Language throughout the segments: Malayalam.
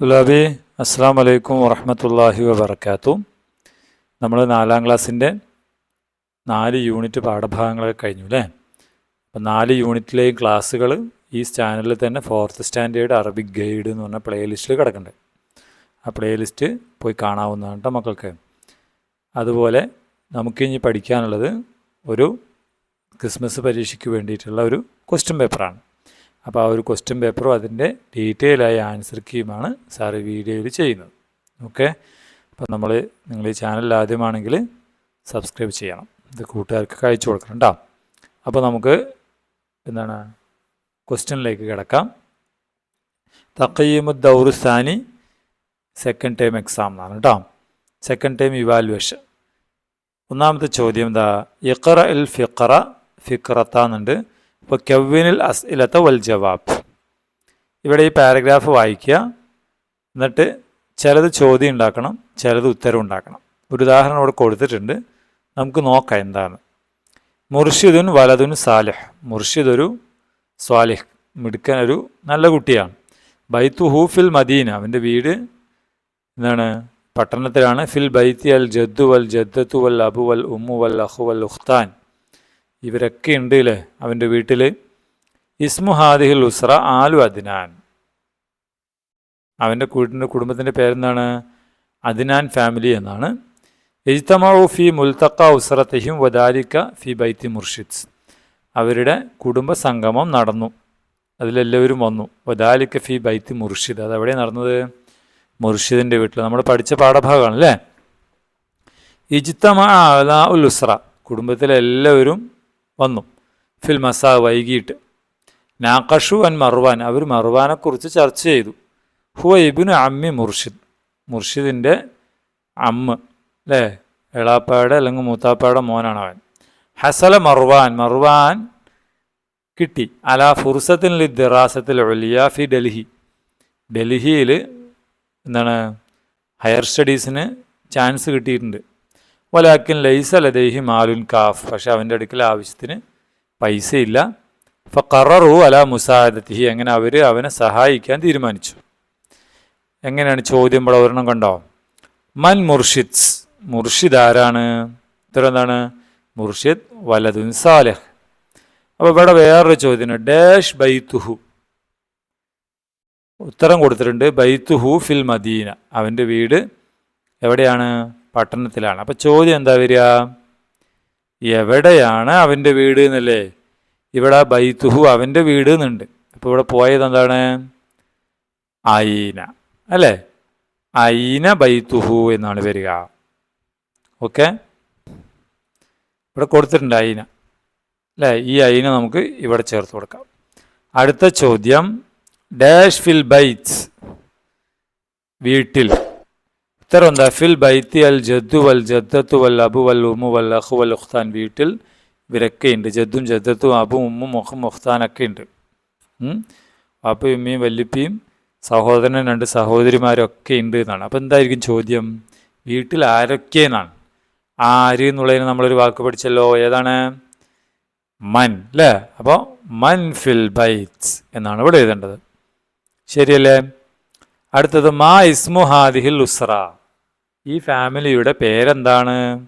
ഗുലാബി അസ്സാം വലൈക്കും വറഹമത്തല്ലാഹി വബർക്കാത്തു നമ്മൾ നാലാം ക്ലാസ്സിന്റെ നാല് യൂണിറ്റ് പാഠഭാഗങ്ങളൊക്കെ കഴിഞ്ഞു അല്ലേ അപ്പം നാല് യൂണിറ്റിലെയും ക്ലാസ്സുകൾ ഈ ചാനലിൽ തന്നെ ഫോർത്ത് സ്റ്റാൻഡേർഡ് അറബിക് ഗൈഡ് എന്ന് പറഞ്ഞ പ്ലേലിസ്റ്റിൽ കിടക്കുന്നുണ്ട് ആ പ്ലേലിസ്റ്റ് പോയി കാണാവുന്നതാണ് കേട്ടോ മക്കൾക്ക്. അതുപോലെ നമുക്കിനി പഠിക്കാനുള്ളത് ഒരു ക്രിസ്മസ് പരീക്ഷയ്ക്ക് വേണ്ടിയിട്ടുള്ള ഒരു ക്വസ്റ്റ്യൻ പേപ്പറാണ്. അപ്പോൾ ആ ഒരു ക്വസ്റ്റ്യൻ പേപ്പറും അതിന്റെ ഡീറ്റെയിൽ ആയ ആൻസർ കീയുമാണ് സാറ് വീഡിയോയിൽ ചെയ്യുന്നത്. ഓക്കെ അപ്പോൾ നമ്മൾ നിങ്ങൾ ഈ ചാനൽ ആദ്യമാണെങ്കിൽ സബ്സ്ക്രൈബ് ചെയ്യണം. ഇത് കൂട്ടുകാർക്ക് അയച്ചു കൊടുക്കണം കേട്ടോ അപ്പോൾ നമുക്ക് എന്താണ്? ക്വസ്റ്റ്യനിലേക്ക് കിടക്കാം. തക്കയ്യമു ദൗറുസ്ഥാനി സെക്കൻഡ് ടൈം എക്സാം എന്നാണ് കേട്ടോ സെക്കൻഡ് ടൈം ഇവാലുവേഷൻ ഒന്നാമത്തെ ചോദ്യം എന്താ? ഇഖറ ഇൽ ഫിഖറ ഫിഖറത്ത എന്നുണ്ട് ഇപ്പോൾ കെവിനിൽ അസ്ഇലത്ത വൽ ജവാബ്. ഇവിടെ ഈ പാരഗ്രാഫ് വായിക്കുക. എന്നിട്ട് ചിലത് ചോദ്യം ഉണ്ടാക്കണം ചിലത് ഉത്തരം ഉണ്ടാക്കണം. ഒരു ഉദാഹരണം ഇവിടെ കൊടുത്തിട്ടുണ്ട്. നമുക്ക് നോക്കാം എന്താണ്. മുർഷിദുൻ വലതുൻ സാലിഹ്. മുർഷിദ് ഒരു സ്വാലിഹ് മിടുക്കൻ ഒരു നല്ല കുട്ടിയാണ്. ബൈത്തു ഹൂഫിൽ മദീന അവന്റെ വീട് എന്താണ്? പട്ടണത്തിലാണ്. ഫിൽ ബൈത്തി അൽ ജദ്ദു വൽ ജദ്ദത്തു വൽ അബു വൽ ഉമ്മു വൽ അഹു വൽ ഉഖ്താൻ. ഇവരൊക്കെ ഉണ്ട് അല്ലേ അവന്റെ വീട്ടിൽ ഇസ്മു ഹാദിഹിൽ ഉസ്ര ആലു അദിനാൻ. അവന്റെ കൂട്ടിന്റെ കുടുംബത്തിന്റെ പേരെന്താണ്? അദ്നാൻ ഫാമിലി എന്നാണ്. എജ്തമാവു ഫി മുൽത്തക്ക ഉസ്രത്തഹിം വദാലിക്ക ഫി ബൈത്തി മുർഷിദ്സ് അവരുടെ കുടുംബ സംഗമം നടന്നു. അതിലെല്ലാവരും വന്നു. വദാലിക്ക ഫി ബൈത്തി മുർഷിദ്. അത് എവിടെയാണ് നടന്നത്? മുർഷിദിന്റെ വീട്ടിൽ നമ്മൾ പഠിച്ച പാഠഭാഗമാണ് അല്ലേ ഇജിത്തമ അല ഉൽ ഉസ്ര. കുടുംബത്തിലെല്ലാവരും വന്നു. ഫിൽ മസാ വൈകിട്ട്. നാഖഷു അൻ മർവാൻ അവർ മർവാനെക്കുറിച്ച് ചർച്ച ചെയ്തു. ഹുവ ഇബിന് അമ്മി മുർഷിദ്. മുർഷിദിന്റെ അമ്മ അല്ലേ എളാപ്പായുടെ അല്ലെങ്കിൽ മൂത്താപ്പായുടെ മോനാണ് അവൻ. ഹസല മർവാൻ മർവാൻ കിട്ടി. അല ഫുർസത്തിൻ ലി ദിറാസത്തിൽ ഒലിയ ഫി ഡൽഹി. ഡൽഹിയിൽ എന്താണ് ഹയർ സ്റ്റഡീസിന് ചാൻസ് കിട്ടിയിട്ടുണ്ട്. വലാക്കിൻ ലൈസ ലദേഹി മാലുൻ കാഫ്. പക്ഷെ അവന്റെ അടുക്കൽ ആവശ്യത്തിന് പൈസയില്ല. അപ്പം കററു അല മുസാദത്തിഹി. അങ്ങനെ അവർ അവനെ സഹായിക്കാൻ തീരുമാനിച്ചു. എങ്ങനെയാണ് ചോദ്യം ഇവിടെ ഒരെണ്ണം കണ്ടോ? മൻ മുർഷിദ്സ് മുർഷിദ് ആരാണ്? ഉത്തരം എന്താണ്? മുർഷിദ് വലതുൻ സാലഹ്. അപ്പോൾ ഇവിടെ വേറൊരു ചോദ്യം ഡാഷ് ബൈത്തുഹു. ഉത്തരം കൊടുത്തിട്ടുണ്ട്. ബൈത്തുഹു ഫിൽ മദീന. അവന്റെ വീട് എവിടെയാണ്? പട്ടണത്തിലാണ്. അപ്പോൾ ചോദ്യം എന്താ വരിക? എവിടെയാണ് അവന്റെ വീട് എന്നല്ലേ? ഇവിടെ ബൈത്തുഹു അവന്റെ വീട് എന്നുണ്ട്. അപ്പോൾ ഇവിടെ പോയത് എന്താണ്? ഐന അല്ലേ? ഐന ബൈത്തുഹു എന്നാണ് വരിക. ഓക്കെ? ഇവിടെ കൊടുത്തിട്ടുണ്ട് ഐന അല്ലേ? ഈ ഐന നമുക്ക് ഇവിടെ ചേർത്ത് കൊടുക്കാം. അടുത്ത ചോദ്യം. ഡാഷ് ഫിൽ ബൈറ്റ്സ് വീട്ടിൽ എന്താ? ഫിൽ ബൈത്തി അൽ ജദ്ദു വൽ ജദ്ദത്തു വൽ അബു വൽ ഉമ്മു വൽ അഹു വൽ ഉഖ്താൻ വീട്ടിൽ വിരക്കയുണ്ട് ജദ്ദും ജദ്ദത്തും അബും ഉമ്മും മുഖം ഉഖ്താനൊക്കെ ഉണ്ട് വാപ്പയും ഉമ്മയും വല്ലിപ്പിയും സഹോദരനും രണ്ട് സഹോദരിമാരൊക്കെ ഉണ്ട് എന്നാണ്. അപ്പോൾ എന്തായിരിക്കും ചോദ്യം? വീട്ടിൽ ആരൊക്കെ എന്നാണ്? ആര് എന്നുള്ളതിന് നമ്മളൊരു വാക്ക് പഠിച്ചല്ലോ. ഏതാണ്? മൻ അല്ലേ അപ്പോൾ മൻ ഫിൽ ബൈറ്റ്സ് എന്നാണ് ഇവിടെ എഴുതേണ്ടത്. ശരിയല്ലേ? അടുത്തത് മാ ഇസ്മു ഹാദിഹിൽ ഉസ്ര ഈ ഫാമിലിയുടെ പേരെന്താണ്?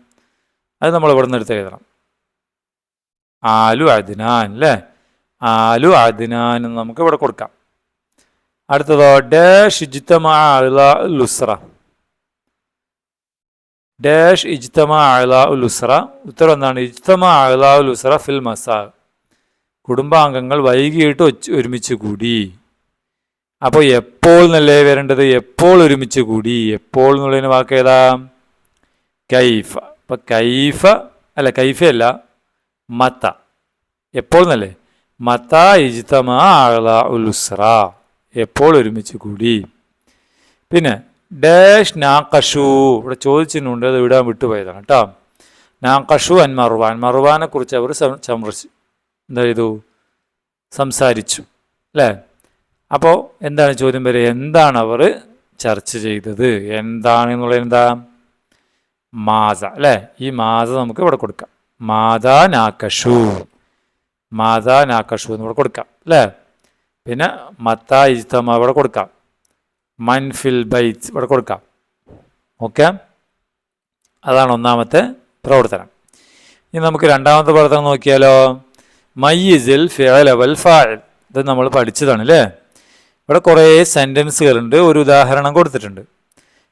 അത് നമ്മൾ ഇവിടെ നിന്ന് എടുത്ത് എഴുതണം. ആലു അദ്നാൻ അല്ലേ? ആലു അദ്നാൻ എന്ന് നമുക്ക് ഇവിടെ കൊടുക്കാം. അടുത്തതോ ഡാഷ് ഉസ്ര ഡാഷ് ഇജ്തമ അല ഉത്തരം എന്താണ്? ഇജ്തമ അല ഫിൽ മസാ. കുടുംബാംഗങ്ങൾ വൈകിട്ട് ഒരുമിച്ച് കൂടി. അപ്പോൾ എപ്പോൾ നല്ലേ വരേണ്ടത്? എപ്പോൾ ഒരുമിച്ച് കൂടി? എപ്പോൾ എന്നുള്ളതിന് വാക്ക് ഏതാ? കൈഫ. അപ്പം കൈഫ അല്ല കൈഫയല്ല മത്ത. എപ്പോൾ എന്നല്ലേ? മത്ത ഇജ്തമ അല ഉലുസ്ര എപ്പോൾ ഒരുമിച്ച് കൂടി? പിന്നെ ഡാഷ് നാക്കഷു ഇവിടെ ചോദിച്ചിട്ടുണ്ട് അത് വിടാൻ വിട്ടുപോയതാണ് കേട്ടോ. നാക്കഷു അൻ മറുവാൻ മറുവാനെ കുറിച്ച് അവർ സംരക്ഷി എന്താ ചെയ്തു? സംസാരിച്ചു. അല്ലേ? അപ്പോൾ എന്താണ് ചോദ്യം വരെ എന്താണ് അവർ ചർച്ച ചെയ്തത്? എന്താണ് എന്നുള്ളത് എന്താ? മാസ അല്ലേ? ഈ മാസ നമുക്ക് ഇവിടെ കൊടുക്കാം. മാതാ നാക്കഷു മാതാ നാക്കഷു എന്ന് ഇവിടെ കൊടുക്കാം അല്ലേ? പിന്നെ മത്ത ഇജ്തമ ഇവിടെ കൊടുക്കാം. മൻഫിൽ ബൈത്ത് ഇവിടെ കൊടുക്കാം. ഓക്കെ? അതാണ് ഒന്നാമത്തെ പ്രവർത്തനം. ഇനി നമുക്ക് രണ്ടാമത്തെ പ്രവർത്തനം നോക്കിയാലോ? മയ്യിസിൽ വൽ ഫാഇൽ. ഇത് നമ്മൾ പഠിച്ചതാണ് അല്ലേ? ഇവിടെ കുറേ സെന്റൻസുകളുണ്ട് ഒരു ഉദാഹരണം കൊടുത്തിട്ടുണ്ട്.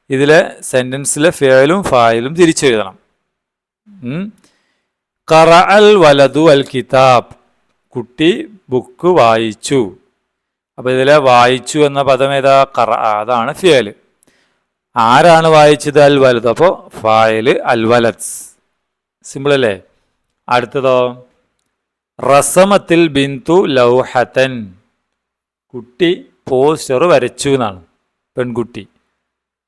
ഇതിലെ സെന്റൻസിലെ ഫേലും ഫായലും തിരിച്ചെഴുതണം. കറ അൽ വലതു അൽ കിതാബ്. കുട്ടി ബുക്ക് വായിച്ചു. അപ്പോൾ ഇതിലെ വായിച്ചു എന്ന പദം ഏതാ? കറ അതാണ് ഫിയൽ ആരാണ് വായിച്ചത്? അൽ വലത് അപ്പോൾ ഫായൽ അൽ വലത് സിമ്പിൾ അല്ലേ? അടുത്തതോ? റസമത്തിൽ ബിന്തു ലൗഹത്തൻ കുട്ടി പോസ്റ്റർ വരച്ചു എന്നാണ് പെൺകുട്ടി.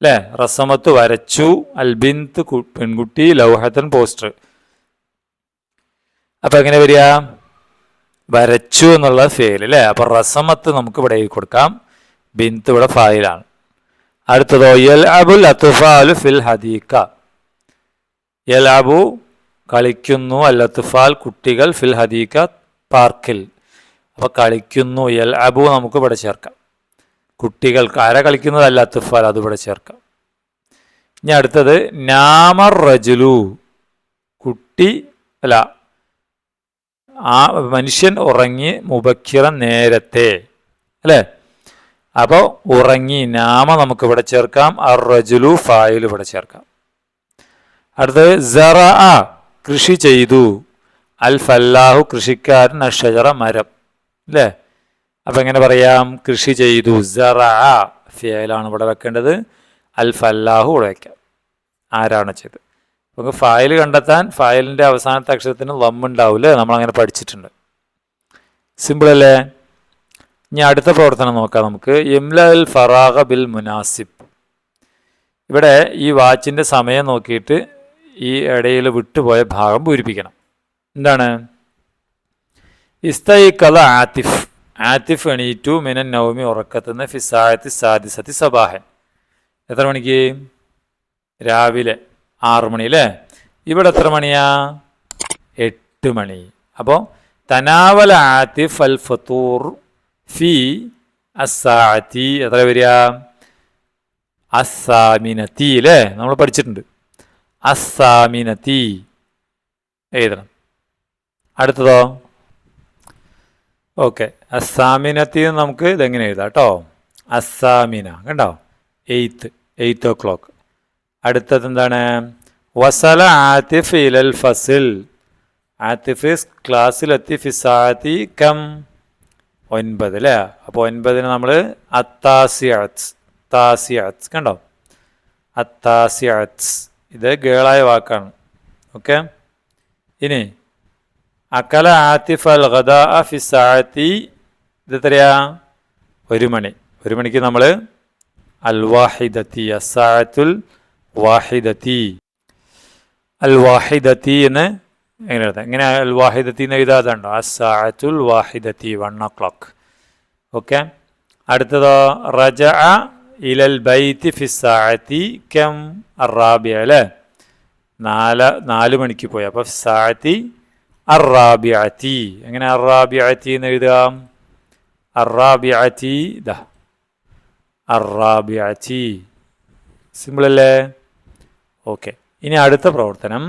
അല്ലേ റസമത്ത് വരച്ചു. അൽബിന്ത് പെൺകുട്ടി ലൗഹത്തൻ പോസ്റ്റർ. അപ്പൊ എങ്ങനെ വരിക? വരച്ചു എന്നുള്ള ഫേൽ അല്ലേ അപ്പൊ റസമത്ത് നമുക്ക് ഇവിടെ കൊടുക്കാം. ബിന്ത് ഇവിടെ ഫായിലാണ്. അടുത്തതോ യൽ അബുൽ അത്തുഫാലു ഫിൽ ഹദീക്ക. യൽ അബു കളിക്കുന്നു അൽ അത്തുഫാൽ കുട്ടികൾ ഫിൽ ഹദീക്ക പാർക്കിൽ. അപ്പൊ കളിക്കുന്നു യൽ അബു നമുക്ക് ഇവിടെ ചേർക്കാം. കുട്ടികൾക്ക് അര കളിക്കുന്നതല്ല തുഫാൽ അതിവിടെ ചേർക്കാം. ഇനി അടുത്തത് നാമർ റജുലു. കുട്ടി അല്ല ആ മനുഷ്യൻ ഉറങ്ങി മുബക്കിറ നേരത്തെ അല്ലേ? അപ്പോൾ ഉറങ്ങി നാമ നമുക്ക് ഇവിടെ ചേർക്കാം അർ റജുലു ഫായിൽ ഇവിടെ ചേർക്കാം. അടുത്തത് സറ കൃഷി ചെയ്തു. അൽ ഫല്ലാഹു കൃഷിക്കാരൻ അഷജറ മരം അല്ലേ? അപ്പം എങ്ങനെ പറയാം? കൃഷി ചെയ്തു. സറ ഫിയലാണ് ഇവിടെ വെക്കേണ്ടത്. അൽ ഫല്ലാഹു ഇവിടെ വയ്ക്കാം ആരാണ് ചെയ്ത് നമുക്ക് ഫയൽ കണ്ടെത്താൻ ഫയലിന്റെ അവസാനത്തെ അക്ഷരത്തിന് ലമ്മുണ്ടാവില്ലേ നമ്മളങ്ങനെ പഠിച്ചിട്ടുണ്ട്. സിമ്പിളല്ലേ ഇനി അടുത്ത പ്രവർത്തനം നോക്കാം നമുക്ക്. ഇംല അൽ ഫറാഖ ബിൽ മുനാസിബ്. ഇവിടെ ഈ വാച്ചിന്റെ സമയം നോക്കിയിട്ട് ഈ ഇടയിൽ വിട്ടുപോയ ഭാഗം പൂരിപ്പിക്കണം. എന്താണ്? ഇസ്തൈ കഥ ആത്തിഫ്. ആത്തിഫ് എണീറ്റു മിനൻ നൗമി ഉറക്കത്തുനിന്ന് ഫിസായത്തി സാദിസത്തി സബാഹൻ. എത്ര മണിക്ക്? രാവിലെ ആറു മണി അല്ലേ? ഇവിടെ എത്ര മണിയാ? എട്ട് മണി. അപ്പോൾ തനാവല ആത്തിഫ് അൽ ഫത്തൂർ ഫി അസാത്തി എത്ര വരിക? അസാമിനത്തി അല്ലേ? നമ്മൾ പഠിച്ചിട്ടുണ്ട്. അസാമിനത്തി എഴുതണം. അടുത്തതോ? ഓക്കെ അസാമിനത്തി നമുക്ക് ഇതെങ്ങനെ എഴുതാം കേട്ടോ അസാമിന കണ്ടോ? എയ്ത്ത് എയ്ത്ത് ഓ ക്ലോക്ക് അടുത്തത് എന്താണ്? വസല ആത്തിഫ് ഇലൽ ഫസിൽ. ആത്തിഫ് ക്ലാസ്സിലെത്തി ഫിസാത്തി കം. ഒൻപത് അല്ലേ അപ്പോൾ ഒൻപതിന് നമ്മൾ അത്താസിയത്ത് താസിയത്ത് കണ്ടോ? അത്താസിയത്ത് ഇത് ഗേളായ വാക്കാണ്. ഓക്കെ ഇനി അക്കല ആത്തിഫ് അൽ ഗദാ ഫിസാത്തി ഇത് എത്രയാ? ഒരു മണി. ഒരു മണിക്ക് നമ്മൾ അൽ വാഹിദത്തി അസാത്തുൽ വാഹിദത്തി. അൽ വാഹിദത്തി എന്ന് എങ്ങനെ എഴുതാം? എങ്ങനെ അൽ വാഹിദത്തി എന്ന് എഴുതാതുണ്ടോ അസാത്തുൽ വാഹിദത്തി വൺ ഒ ക്ലോക്ക്. ഓക്കെ? അടുത്തതോ റജ ഇലൽ ബൈത്തി ഫിസാഅത്തി കം അറാബിയ അല്ലേ? നാല് നാല് മണിക്ക് പോയി. അപ്പോൾ ഫിസാഅത്തി അറാബിയത്തി എങ്ങനെ അറാബിഅത്തി എന്ന് എഴുതാം അറാബിഅത്തി ദ. സിമ്പിൾ അല്ലേ? ഓക്കെ ഇനി അടുത്ത പ്രവർത്തനം.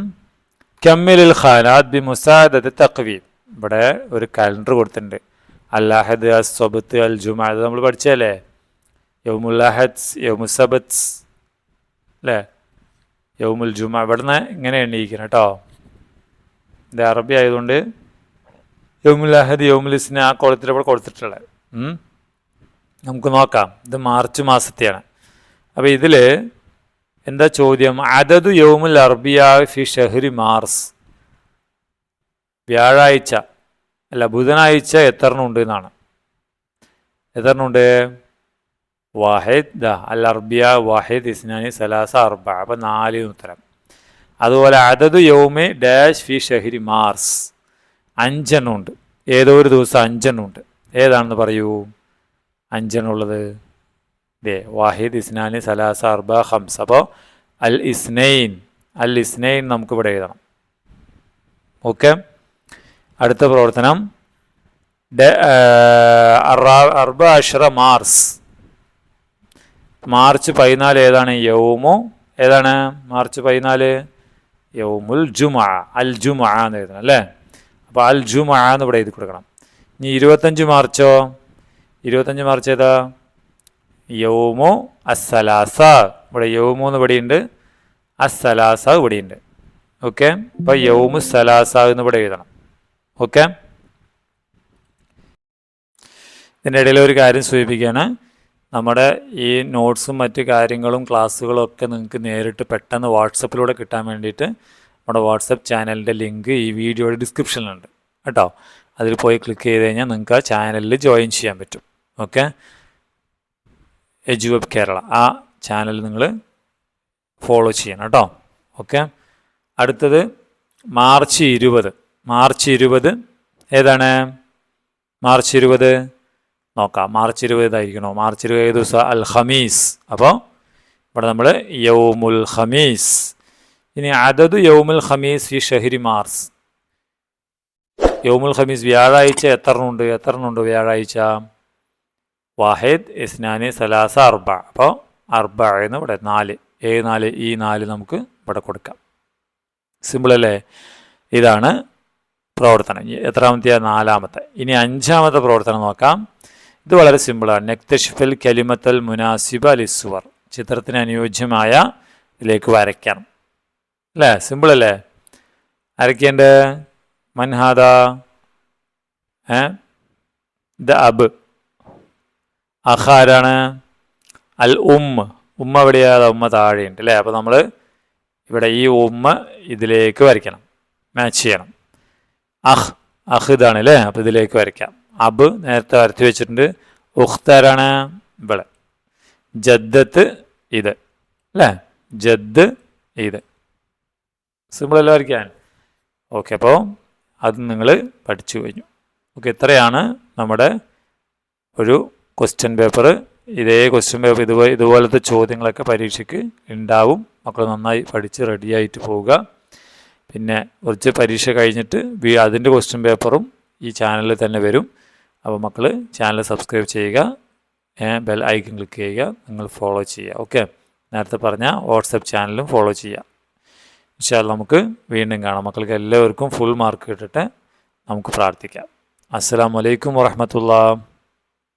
കമ്മിലുൽ ഖാനാത്ത് ബി മുസാദത്ത് തക്വീം ഇവിടെ ഒരു കലണ്ടർ കൊടുത്തിട്ടുണ്ട്. അല്ലാഹദ് അസ്വബത്ത് അൽ ജുമാ അത് നമ്മൾ പഠിച്ചല്ലേ യൗമുല്ലാഹദ് യൗമുസബത്ത് അല്ലേ? യൗമുൽ ജുമാ. ഇവിടുന്ന് ഇങ്ങനെ എണ്ണീക്കണം കേട്ടോ. ഇത് അറബി ആയതുകൊണ്ട് യൗമുല്ലാഹദ് യൗമുൽ ഇസ്ന ആ കോളത്തിൽ ഇവിടെ കൊടുത്തിട്ടുള്ളത്. നമുക്ക് നോക്കാം. ഇത് മാർച്ച് മാസത്തെയാണ്. അപ്പോൾ ഇതിൽ എന്താ ചോദ്യം? അതതു യൗമുൽ അറബിയ ഫി ഷഹരി മാർസ്. വ്യാഴാഴ്ച. അല്ല ബുധനാഴ്ച എത്രണുണ്ട് എന്നാണ്. എത്രണ്ണുണ്ട് വാഹിദ് ദ അൽ അർബിയ വാഹിദ് ഇസ്നാനി സലാസ അർബ. അപ്പം നാല് ഉത്തരം. അതുപോലെ അതത് യൗമെ ഡാഷ് ഫി ഷഹരി മാർസ്. അഞ്ചെണ്ണമുണ്ട്. ഏതോ ഒരു ദിവസം അഞ്ചെണ്ണമുണ്ട്. ഏതാണെന്ന് പറയൂ? അഞ്ചെണ്ണുള്ളത് ദേ വാഹിദ് ഇസ്നാനി സലാസ അർബ ഹംസ് അപ്പോൾ അൽ ഇസ്നൈൻ അൽ ഇസ്നൈൻ നമുക്കിവിടെ എഴുതണം. ഓക്കെ? അടുത്ത പ്രവർത്തനം. അർബ അഷ്റ മാർസ്. മാർച്ച് പതിനാല് ഏതാണ്? യൗമു. ഏതാണ്? മാർച്ച് പതിനാല്? യൗമുൽ ജുമ അൽ ജുമ എന്ന് എഴുതണം അല്ലേ? അപ്പോൾ അൽ ജുമ എന്ന് ഇവിടെ എഴുതി കൊടുക്കണം. ഇനി ഇരുപത്തഞ്ച് മാർച്ചോ? ഇരുപത്തഞ്ച് മാർച്ച് ഏതാ? യൗമു അസലാസ ഇവിടെ യൗമു എന്ന് ഇവിടെയുണ്ട് അസ്സലാസ ഇവിടെയുണ്ട്. ഓക്കെ? അപ്പോൾ യൗമു സലാസ എന്ന് ഇവിടെ എഴുതണം. ഓക്കെ? ഇതിന്റെ ഇടയിൽ ഒരു കാര്യം സൂചിപ്പിക്കുകയാണ്. നമ്മുടെ ഈ നോട്ട്സും മറ്റ് കാര്യങ്ങളും ക്ലാസ്സുകളും ഒക്കെ നിങ്ങൾക്ക് നേരിട്ട് പെട്ടെന്ന് വാട്സപ്പിലൂടെ കിട്ടാൻ വേണ്ടിയിട്ട് നമ്മുടെ വാട്സപ്പ് ചാനലിന്റെ ലിങ്ക് ഈ വീഡിയോയുടെ ഡിസ്ക്രിപ്ഷനിലുണ്ട് കേട്ടോ? അതിൽ പോയി ക്ലിക്ക് ചെയ്ത് കഴിഞ്ഞാൽ നിങ്ങൾക്ക് ആ ചാനലിൽ ജോയിൻ ചെയ്യാൻ പറ്റും. ഓക്കെ എജു വെബ് കേരള ആ ചാനൽ നിങ്ങൾ ഫോളോ ചെയ്യണം കേട്ടോ. ഓക്കെ അടുത്തത് മാർച്ച് ഇരുപത്. മാർച്ച് ഇരുപത് ഏതാണ്? മാർച്ച് ഇരുപത് നോക്കാം. മാർച്ച് ഇരുപതായിരിക്കണോ? മാർച്ച് ഇരുപത് ദിവസം അൽ ഹമീസ് അപ്പോൾ ഇവിടെ നമ്മൾ യൗമുൽ ഹമീസ് ഇനി അതത് യൗമുൽ ഹമീസ് ഈ ഷഹരി മാർസ് യൗമുൽ ഹമീസ് വ്യാഴാഴ്ച എത്ര ഉണ്ട് എത്ര ഉണ്ട് വ്യാഴാഴ്ച? വാഹിദ് ഇസ്നാനി സലാസ അർബ. അപ്പോൾ അർബ എന്ന് ഇവിടെ നാല്. ഏ നാല് ഈ നാല് നമുക്ക് ഇവിടെ കൊടുക്കാം. സിമ്പിൾ അല്ലേ? ഇതാണ് പ്രവർത്തനം. എത്രാമത്തെ നാലാമത്തെ. ഇനി അഞ്ചാമത്തെ പ്രവർത്തനം നോക്കാം. ഇത് വളരെ സിമ്പിളാണ്. നെക്തഷിഫൽ കലിമത്തൽ മുനാസിബ ലിസുവർ ചിത്രത്തിന് അനുയോജ്യമായ ഇതിലേക്ക് വരയ്ക്കണം അല്ലേ? സിമ്പിൾ അല്ലേ? വരയ്ക്കേണ്ട മൻഹാദ ഏ? ദ അബ്. അഹാരാണ് അൽ ഉമ്മ ഉമ്മ എവിടെയാണ് ഉമ്മ താഴെയുണ്ട് അല്ലേ? അപ്പോൾ നമ്മൾ ഇവിടെ ഈ ഉമ്മ ഇതിലേക്ക് വരയ്ക്കണം. മാച്ച് ചെയ്യണം. അഹ്. അഹ് ഇതാണ് അല്ലേ? അപ്പോൾ ഇതിലേക്ക് വരയ്ക്കാം. അബ് നേരത്തെ വരത്തി വെച്ചിട്ടുണ്ട്. ഉഖ്തരണ ഇവിടെ. ജദ്ദത്ത് ഇത്. അല്ലേ? ജദ് ഇത്. സിമ്പിൾ അല്ല വരയ്ക്കാൻ. ഓക്കെ അപ്പോൾ അത് നിങ്ങൾ പഠിച്ചു കഴിഞ്ഞു. ഓക്കെ ഇത്രയാണ് നമ്മുടെ ഒരു ക്വസ്റ്റ്യൻ പേപ്പർ ഇതേ ക്വസ്റ്റ്യൻ പേപ്പർ ഇതുപോലെ ഇതുപോലത്തെ ചോദ്യങ്ങളൊക്കെ പരീക്ഷയ്ക്ക് ഉണ്ടാവും. മക്കൾ നന്നായി പഠിച്ച് റെഡിയായിട്ട് പോവുക. പിന്നെ കുറച്ച് പരീക്ഷ കഴിഞ്ഞിട്ട് അതിന്റെ ക്വസ്റ്റ്യൻ പേപ്പറും ഈ ചാനലിൽ തന്നെ വരും. അപ്പോൾ മക്കൾ ചാനൽ സബ്സ്ക്രൈബ് ചെയ്യുക ബെൽ ഐക്കൺ ക്ലിക്ക് ചെയ്യുക നിങ്ങൾ ഫോളോ ചെയ്യുക ഓക്കെ നേരത്തെ പറഞ്ഞ വാട്സപ്പ് ചാനലും ഫോളോ ചെയ്യുക. ഇൻഷാൽ നമുക്ക് വീണ്ടും കാണാം. മക്കൾക്ക് എല്ലാവർക്കും ഫുൾ മാർക്ക് കിട്ടിട്ട് നമുക്ക് പ്രാർത്ഥിക്കാം. അസ്സാം വലൈക്കും വാഹമത്തുള്ള